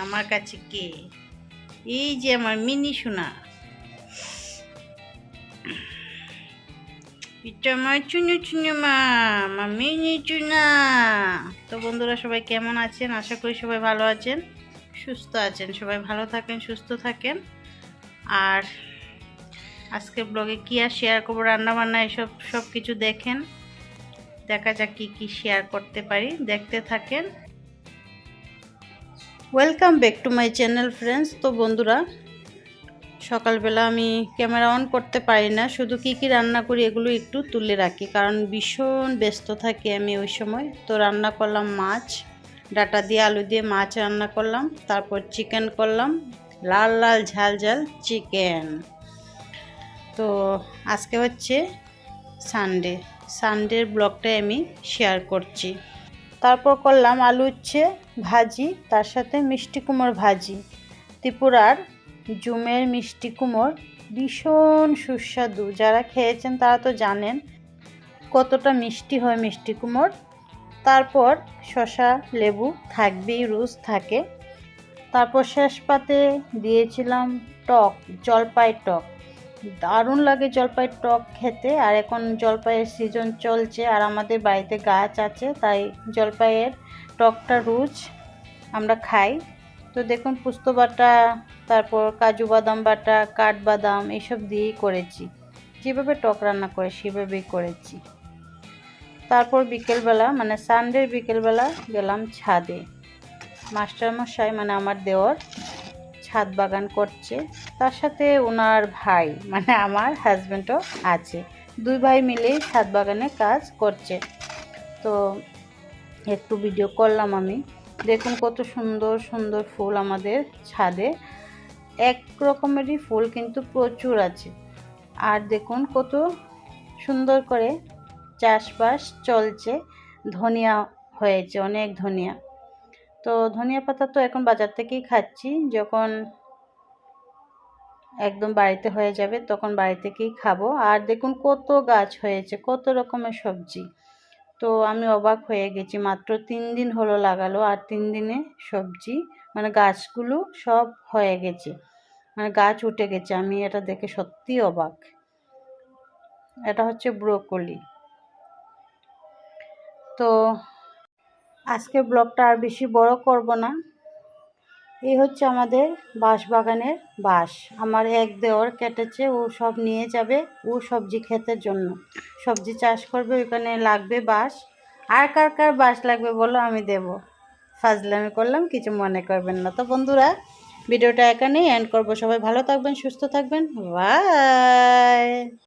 আমার কাছে কে? এই যে আমার মিনি সোনা। এটা আমার চুনু চুনু মা, আমার মিনি চুনা। তো বন্ধুরা, সবাই কেমন আছেন? আশা করি সবাই ভালো আছেন, সুস্থ আছেন। সবাই ভালো থাকেন, সুস্থ থাকেন। আর আজকে ব্লগে কি আর শেয়ার করব? রান্নাবান্না এসব সব কিছু দেখেন। দেখা যাক কি কি শেয়ার করতে পারি। দেখতে থাকেন। Welcome back to my channel friends তো বন্ধুরা, সকালবেলা আমি ক্যামেরা অন করতে পারি না। শুধু কি কি রান্না করি এগুলো একটু তুলে রাখি, কারণ ভীষণ ব্যস্ত থাকি আমি ওই সময়। তো রান্না করলাম মাছ, ডাটা দিয়ে, আলু দিয়ে মাছ রান্না করলাম, তারপর চিকেন করলাম, লাল লাল ঝাল ঝাল চিকেন তো আজকে হচ্ছে সানডে সানডের ব্লগটাই আমি শেয়ার করছি। তারপর করলাম আলু উচ্ছে ভাজি, তার সাথে মিষ্টি কুমড় ভাজি। ত্রিপুরার জুমের মিষ্টি কুমড় ভীষণ সুস্বাদু। যারা খেয়েছেন তারা তো জানেন কতটা মিষ্টি হয় মিষ্টি কুমড় তারপর শশা লেবু থাকবেই, রুজ থাকে। তারপর শেষ পাতে দিয়েছিলাম টক, জলপাই টক। দারুণ লাগে জলপাইয়ের টক খেতে। আর এখন জলপাইয়ের সিজন চলছে আর আমাদের বাড়িতে গাছ আছে, তাই জলপাইয়ের টকটা রুজ আমরা খাই। তো দেখুন পুস্ত বাটা, তারপর কাজু বাদাম বাটা, কাঠবাদাম এইসব দিয়েই করেছি। যেভাবে টক রান্না করে সেভাবেই করেছি। তারপর বিকেলবেলা মানে সানডের বিকেলবেলা গেলাম ছাদে। মাস্টারমশাই মানে আমার দেওর ছাদ বাগান করছে। তার সাথে ওনার ভাই মানে আমার হাজব্যান্ডও আছে। দুই ভাই মিলেই ছাদ বাগানে কাজ করছে। তো একটু ভিডিও করলাম আমি। দেখুন কত সুন্দর সুন্দর ফুল আমাদের ছাদে। এক রকমেরই ফুল কিন্তু প্রচুর আছে। আর দেখুন কত সুন্দর করে চাষবাস চলছে। ধনিয়া হয়েছে, অনেক ধনিয়া। তো ধনিয়া পাতা তো এখন বাজার থেকেই খাচ্ছি। যখন একদম বাড়িতে হয়ে যাবে তখন বাড়ি থেকেই খাব। আর দেখুন কত গাছ হয়েছে, কত রকমের সবজি। তো আমি অবাক হয়ে গেছি, মাত্র তিন দিন হলো লাগালো আর তিন দিনে সবজি মানে গাছগুলো সব হয়ে গেছে। মানে গাছ উঠে গেছে, আমি এটা দেখে সত্যি অবাক। এটা হচ্ছে ব্রোকলি। তো আজকে ব্লগটা আর বেশি বড় করব না। এই হচ্ছে আমাদের বাঁশ বাগানের বাঁশ। আমার এক দেওয়ার কেটেছে, ও সব নিয়ে যাবে ও সবজি ক্ষেতের জন্য। সবজি চাষ করবে, ওইখানে লাগবে বাঁশ। আর কার কার বাঁশ লাগবে বলো আমি দেব। ফাজলামি করলাম, কিছু মনে করবেন না। তো বন্ধুরা, ভিডিওটা এখানেই এন্ড করব। সবাই ভালো থাকবেন, সুস্থ থাকবেন। বাই